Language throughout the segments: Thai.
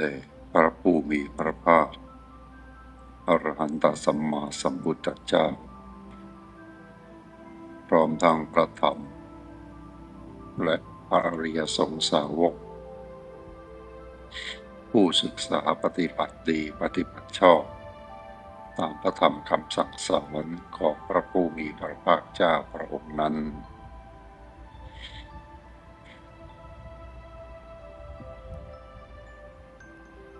ด่พระผู้มีพระภาค อรหันตสัมมาสัมพุทธเจ้า พร้อมทางประธรรม และพระอริยสงสาวก ผู้ศึกษาปฏิบัติดีปฏิบัติชอบ ตามพระธรรมคำสั่งสอนของพระผู้มีพระภาคเจ้าพระองค์นั้น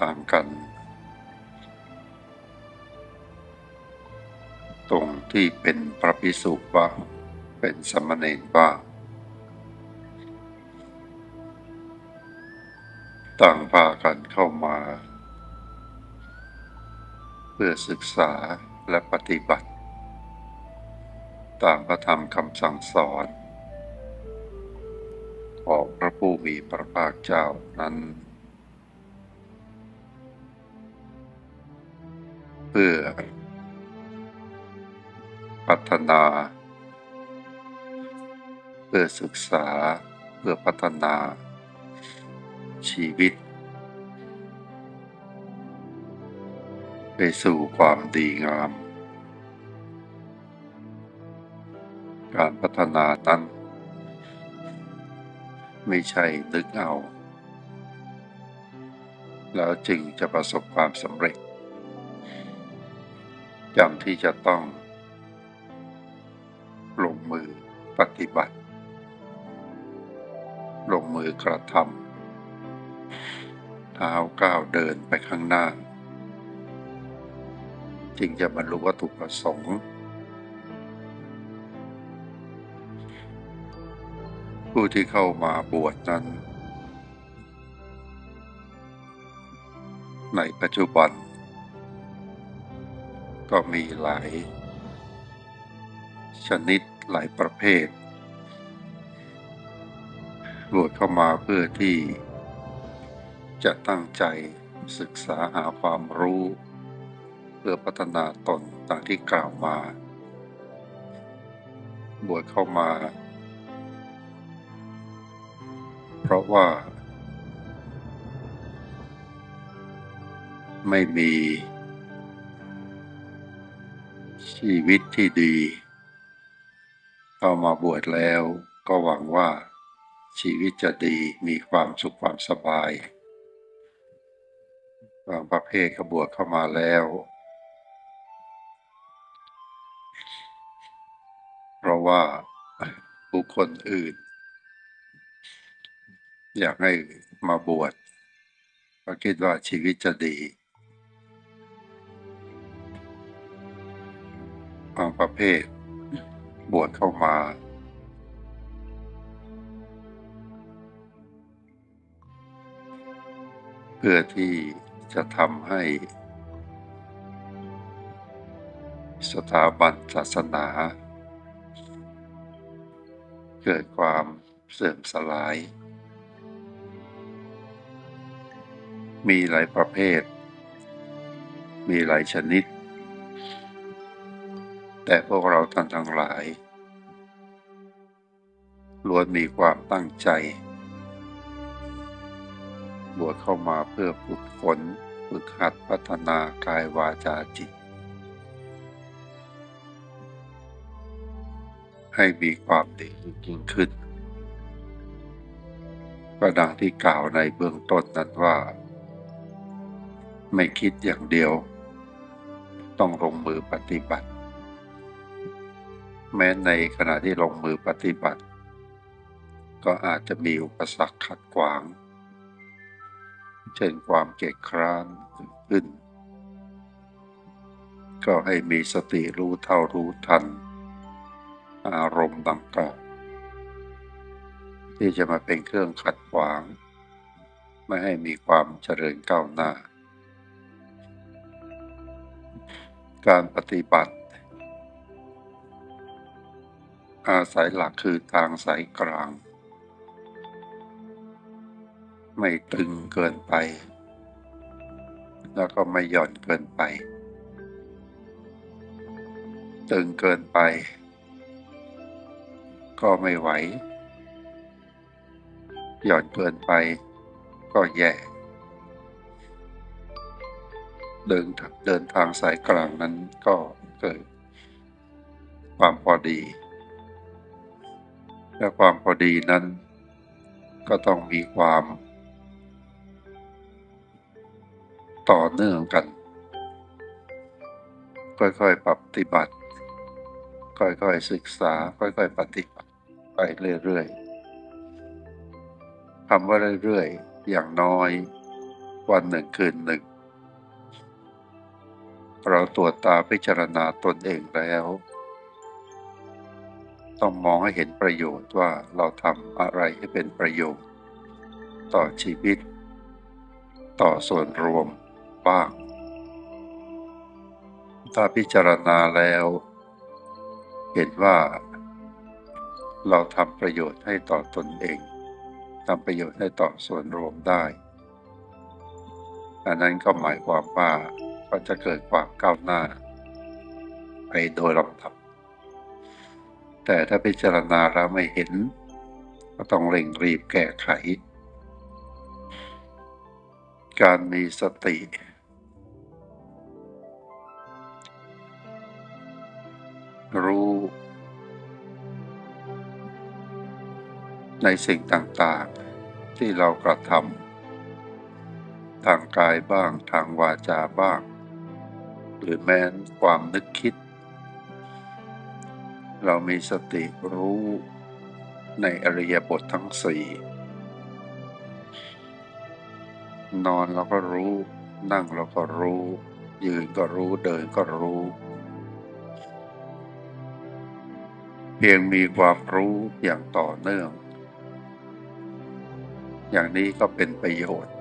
ต่างกัน ตรงที่เป็นพระพิสุบ้างเป็นสมณเณรบ้างต่างพากันเข้ามา เพื่อศึกษาและปฏิบัติ ตามพระธรรมคำสั่งสอนของพระผู้มีพระภาคเจ้านั้น พื่อ พัฒนา เพื่อศึกษา เพื่อพัฒนา ชีวิต ไปสู่ความดีงาม การพัฒนานั้น ไม่ใช่นึกเอาแล้วจึงจะประสบความสำเร็จ จำที่จะต้องลงมือปฏิบัติ ลงมือกระทำเท้าก้าวเดินไปข้างหน้า จึงจะบรรลุวัตถุประสงค์ ผู้ที่เข้ามาบวชนั้น ในปัจจุบัน ก็มีหลาย ชนิดหลายประเภท บวชเข้ามาเพื่อที่จะตั้งใจศึกษาหาความรู้ เพื่อพัฒนาตนตามที่กล่าวมา บวชเข้ามา เพราะว่า ไม่มี ชีวิตที่ดี เข้ามาบวชแล้วก็หวังว่า ชีวิตจะดีมีความสุขความสบาย บางประเภทก็บวชเข้ามาแล้ว เพราะว่าบุคคลอื่น อยากให้มาบวชก็คิดว่าชีวิตจะดี บางประเภท บวชเข้ามา เพื่อที่จะทำให้ สถาบันศาสนา เกิดความเสื่อมสลาย มีหลายประเภท มีหลายชนิด แต่พวกเราท่านทั้งหลาย ล้วนมีความตั้งใจ บวชเข้ามาเพื่อฝึกฝนฝึกหัดพัฒนากายวาจาจิต ให้มีความดียิ่งขึ้นก็ดังที่กล่าวในเบื้องต้นนั้นว่า ไม่คิดอย่างเดียว ต้องลงมือปฏิบัติ แม้ในขณะที่ลงมือปฏิบัติ ก็อาจจะมีอุปสรรคขัดขวาง เช่นความเกียจคร้านขึ้น ก็ให้มีสติรู้เท่ารู้ทัน อารมณ์ดังกล่าวที่จะมาเป็นเครื่องขัดขวาง ไม่ให้มีความเจริญก้าวหน้า การปฏิบัติ อาศัยหลักคือทางสายกลาง ไม่ตึงเกินไป แล้วก็ไม่หย่อนเกินไป ตึงเกินไป ก็ไม่ไหว หย่อนเกินไป ก็แย่เดินเดินทางสายกลางนั้นก็เกิดความพอดี และความพอดีนั้น ก็ต้องมีความ ต่อเนื่องกัน ค่อยๆปฏิบัติ ค่อยๆศึกษา ค่อยๆปฏิบัติไปเรื่อยๆคำว่าเรื่อยๆ อย่างน้อย วันหนึ่งคืนหนึ่ง เราตรวจตาพิจารณาตนเองแล้ว ต้องมองให้เห็นประโยชน์ว่าเราทำอะไรให้เป็นประโยชน์ ต่อชีวิต ต่อส่วนรวมบ้าง ถ้าพิจารณาแล้ว เห็นว่า เราทำประโยชน์ให้ต่อตนเองทำประโยชน์ให้ต่อส่วนรวมได้ อันนั้นก็หมายความว่าก็จะเกิดความก้าวหน้า ไปโดยลำดับ แต่ถ้าพิจารณาแล้วไม่เห็น ก็ต้องเร่งรีบแก้ไข การมีสติ รู้ ในสิ่งต่างๆ ที่เรากระทำทางกายบ้างทางวาจาบ้าง หรือแม้นความนึกคิด เรามีสติรู้ในอริยบททั้งสี่นอนเราก็รู้ นั่งเราก็รู้ ยืนก็รู้เดินก็รู้ เพียงมีความรู้อย่างต่อเนื่อง อย่างนี้ก็เป็นประโยชน์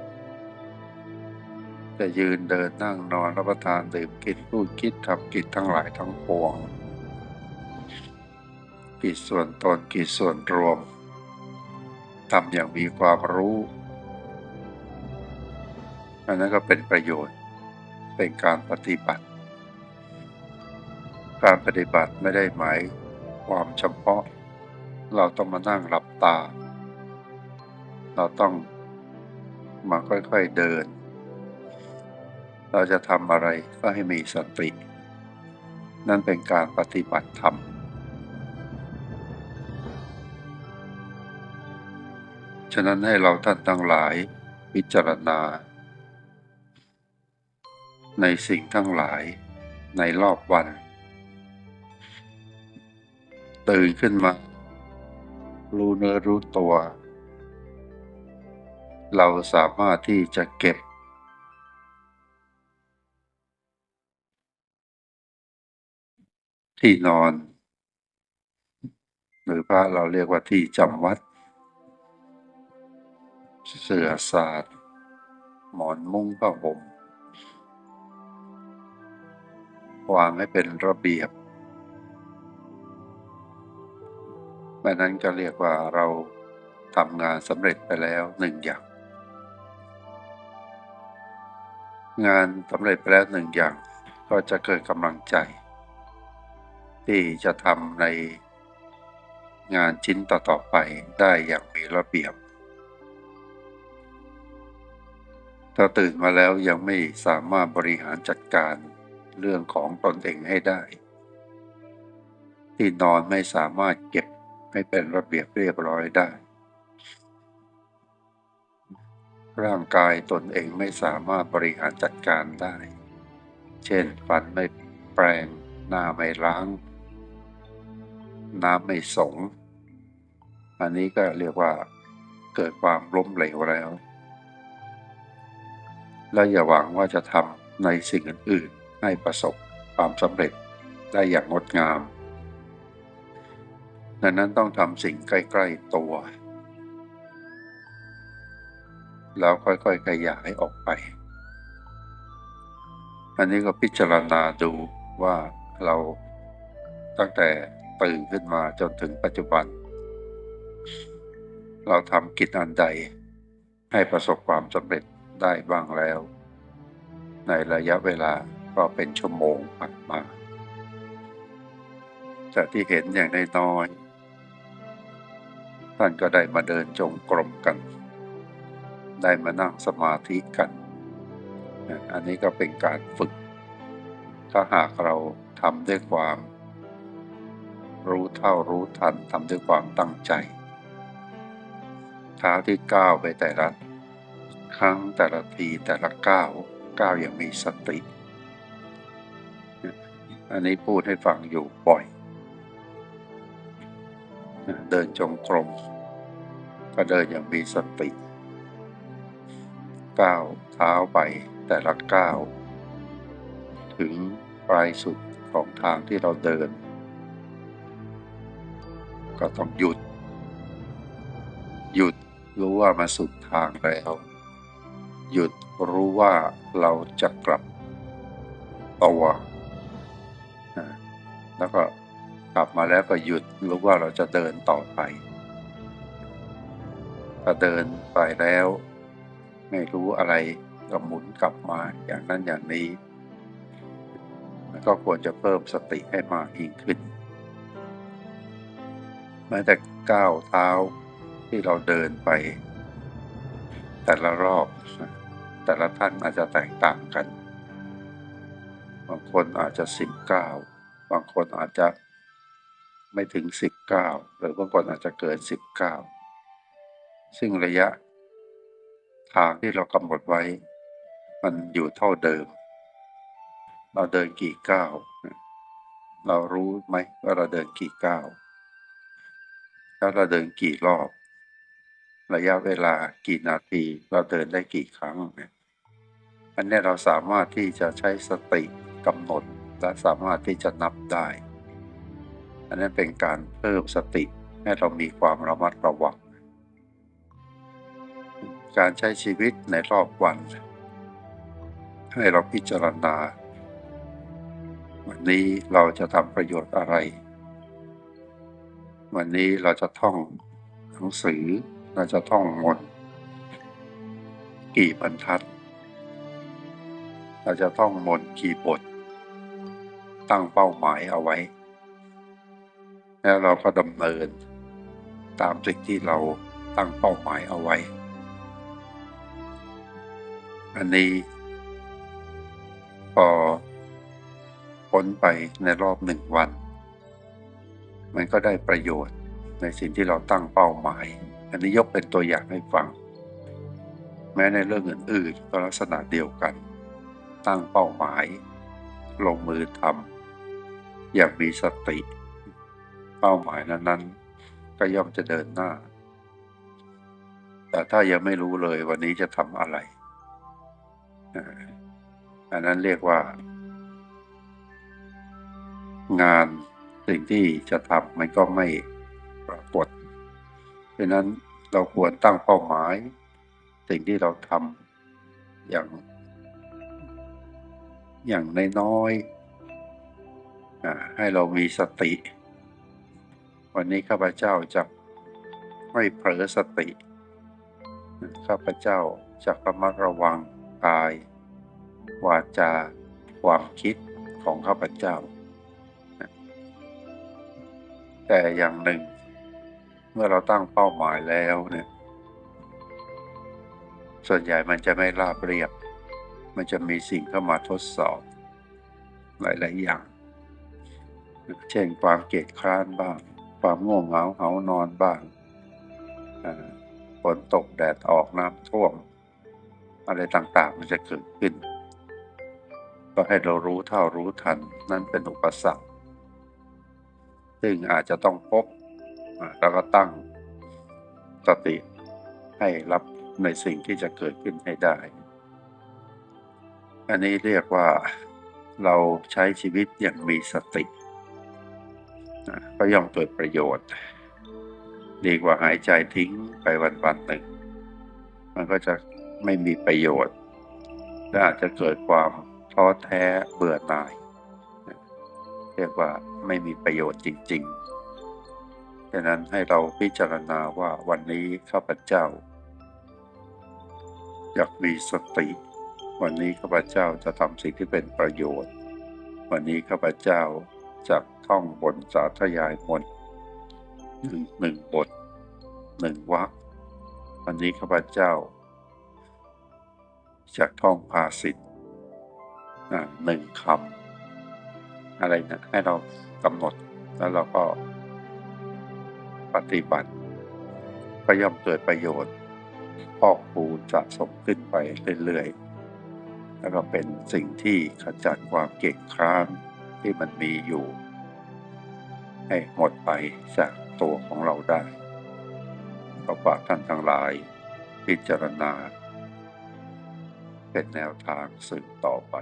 จะยืนเดินนั่งนอนรับประทานดื่มกินพูดคิดทำกิจทั้งหลายทั้งปวง กิจส่วนตนกิจส่วนรวมทำอย่างมีความรู้อันนั้นก็เป็นประโยชน์เป็นการปฏิบัติ การปฏิบัติไม่ได้หมายความเฉพาะ เราต้องมานั่งหลับตา เราต้องมาค่อยๆเดิน เราจะทำอะไรก็ให้มีสติ นั่นเป็นการปฏิบัติธรรม ฉะนั้นให้เราท่านทั้งหลายพิจารณา ในสิ่งทั้งหลายในรอบวัน ตื่นขึ้นมา รู้เนื้อรู้ตัว เราสามารถที่จะเก็บ ที่นอน หรือพระเราเรียกว่าที่จำวัด เสื่อศาสตร์หมอนมุ้งผ้าห่มวางให้เป็นระเบียบแม่นั้นก็เรียกว่าเราทำงานสำเร็จไปแล้วหนึ่งอย่าง งานสำเร็จไปแล้วหนึ่งอย่าง ก็จะเกิดกำลังใจ ที่จะทำในงานชิ้นต่อๆไปได้อย่างมีระเบียบ ถ้าตื่นมาแล้วยังไม่สามารถบริหารจัดการเรื่องของตนเองให้ได้ ที่นอนไม่สามารถเก็บให้เป็นระเบียบเรียบร้อยได้ ร่างกายตนเองไม่สามารถบริหารจัดการได้ เช่นฟันไม่แปรงหน้าไม่ล้าง น้ำไม่สง อันนี้ก็เรียกว่าเกิดความล้มเหลวแล้ว และอย่าหวังว่าจะทำในสิ่งอื่นๆ ให้ประสบความสำเร็จได้อย่างงดงาม ดังนั้นต้องทำสิ่งใกล้ๆตัว แล้วค่อยๆขยายออกไป อันนี้ก็พิจารณาดูว่าเราตั้งแต่ตื่นขึ้นมาจนถึงปัจจุบัน เราทำกิจอันใดให้ประสบความสำเร็จ ได้บ้างแล้ว ในระยะเวลาก็เป็นชั่วโมงผ่านมาจากที่เห็นอย่างน้อยๆท่านก็ได้มาเดินจงกรมกัน ได้มานั่งสมาธิกัน อันนี้ก็เป็นการฝึก ถ้าหากเราทำด้วยความ รู้เท่ารู้ทันทำด้วยความตั้งใจเท้าที่ก้าวไปแต่ละ ครั้งแต่ละทีแต่ละก้าวก้าวอย่างมีสติ อันนี้พูดให้ฟังอยู่บ่อย เดินจงกรมก็เดินอย่างมีสติก้าวเท้าไปแต่ละก้าวถึงปลายสุดของทางที่เราเดิน ก็ต้องหยุด หยุดรู้ว่ามาสุดทางแล้ว หยุดรู้ว่าเราจะกลับตัวแล้วก็กลับมาแล้วก็หยุดรู้ว่าเราจะเดินต่อไปพอเดินไปแล้ว ไม่รู้อะไรก็หมุนกลับมาอย่างนั้นอย่างนี้ก็ควรจะเพิ่มสติให้มากยิ่งขึ้นแม้แต่ก้าวเท้าที่เราเดินไป แต่ละรอบ แต่ละท่านอาจจะแตกต่างกัน บางคนอาจจะสิบเก้าบางคนอาจจะไม่ถึงสิบเก้าหรือบางคนอาจจะเกินสิบเก้าซึ่งระยะทางที่เรากำหนดไว้ มันอยู่เท่าเดิม เราเดินกี่ก้าวเรารู้ไหมว่าเราเดินกี่ก้าวแล้วเราเดินกี่รอบ ระยะเวลากี่นาที เราเดินได้กี่ครั้งเนี่ย อันนี้เราสามารถที่จะใช้สติกำหนดและสามารถที่จะนับได้ อันนั้นเป็นการเพิ่มสติให้เรามีความระมัดระวัง การใช้ชีวิตในรอบวัน ให้เราพิจารณา วันนี้เราจะทำประโยชน์อะไร วันนี้เราจะท่องหนังสือเราจะท่องมนต์กี่บรรทัด เราจะท่องมนต์กี่บท ตั้งเป้าหมายเอาไว้ แล้วเราก็ดำเนิน ตามสิ่งที่เราตั้งเป้าหมายเอาไว้ อันนี้ พอพ้นไปในรอบหนึ่งวัน มันก็ได้ประโยชน์ในสิ่งที่เราตั้งเป้าหมาย อันนี้ยกเป็นตัวอย่างให้ฟัง แม้ในเรื่องอื่นๆก็ลักษณะเดียวกัน ตั้งเป้าหมาย ลงมือทำอย่างมีสติ เป้าหมายนั้นๆ ก็ย่อมจะเดินหน้า แต่ถ้ายังไม่รู้เลยวันนี้จะทำอะไร อันนั้นเรียกว่า งานสิ่งที่จะทำมันก็ไม่ปรากฏเพราะนั้นเราควรตั้งเป้าหมาย สิ่งที่เราทำอย่าง อย่างน้อยๆให้เรามีสติ วันนี้ข้าพเจ้าจะไม่เผลอสติ ข้าพเจ้าจะระมัดระวังกาย วาจา ความคิดของข้าพเจ้า แต่อย่างหนึ่ง เมื่อเราตั้งเป้าหมายแล้วเนี่ยส่วนใหญ่มันจะไม่ราบเรียบ มันจะมีสิ่งเข้ามาทดสอบ หลาย ๆ อย่าง เช่นความเกียจคร้านบ้าง ความง่วงเหงาเหานอนบ้างฝนตกแดดออกน้ำท่วม อะไรต่าง ๆ มันจะเกิดขึ้น ก็ให้เรารู้เท่ารู้ทัน นั่นเป็นอุปสรรค ซึ่งอาจจะต้องพบ แล้วก็ตั้งสติให้รับในสิ่งที่จะเกิดขึ้นให้ได้ อันนี้เรียกว่าเราใช้ชีวิตอย่างมีสติก็ย่อมเกิดประโยชน์ ดีกว่าหายใจทิ้งไปวันวันหนึ่ง มันก็จะไม่มีประโยชน์และอาจจะเกิดความท้อแท้เบื่อหน่าย เรียกว่าไม่มีประโยชน์จริงๆดังนั้นให้เราพิจารณาว่าวันนี้ข้าพเจ้าอยากมีสติ วันนี้ข้าพเจ้าจะทำสิ่งที่เป็นประโยชน์ วันนี้ข้าพเจ้าจะท่องบนสาธยายมนหนึ่งหนึ่งบทหนึ่งวรรควันนี้ข้าพเจ้าจะท่องภาษิตหนึ่งคำอะไรนะให้เรากำหนดแล้วเราก็ปฏิบัติก็ย่อมเกิดประโยชน์พอกปูนสะสมขึ้นไปเรื่อยๆ แล้วก็เป็นสิ่งที่ขจัดความเก่งคร้านที่มันมีอยู่ ให้หมดไปจากตัวของเราได้ก็ฝากท่านทั้งหลาย พิจารณา เป็นแนวทางสืบต่อไป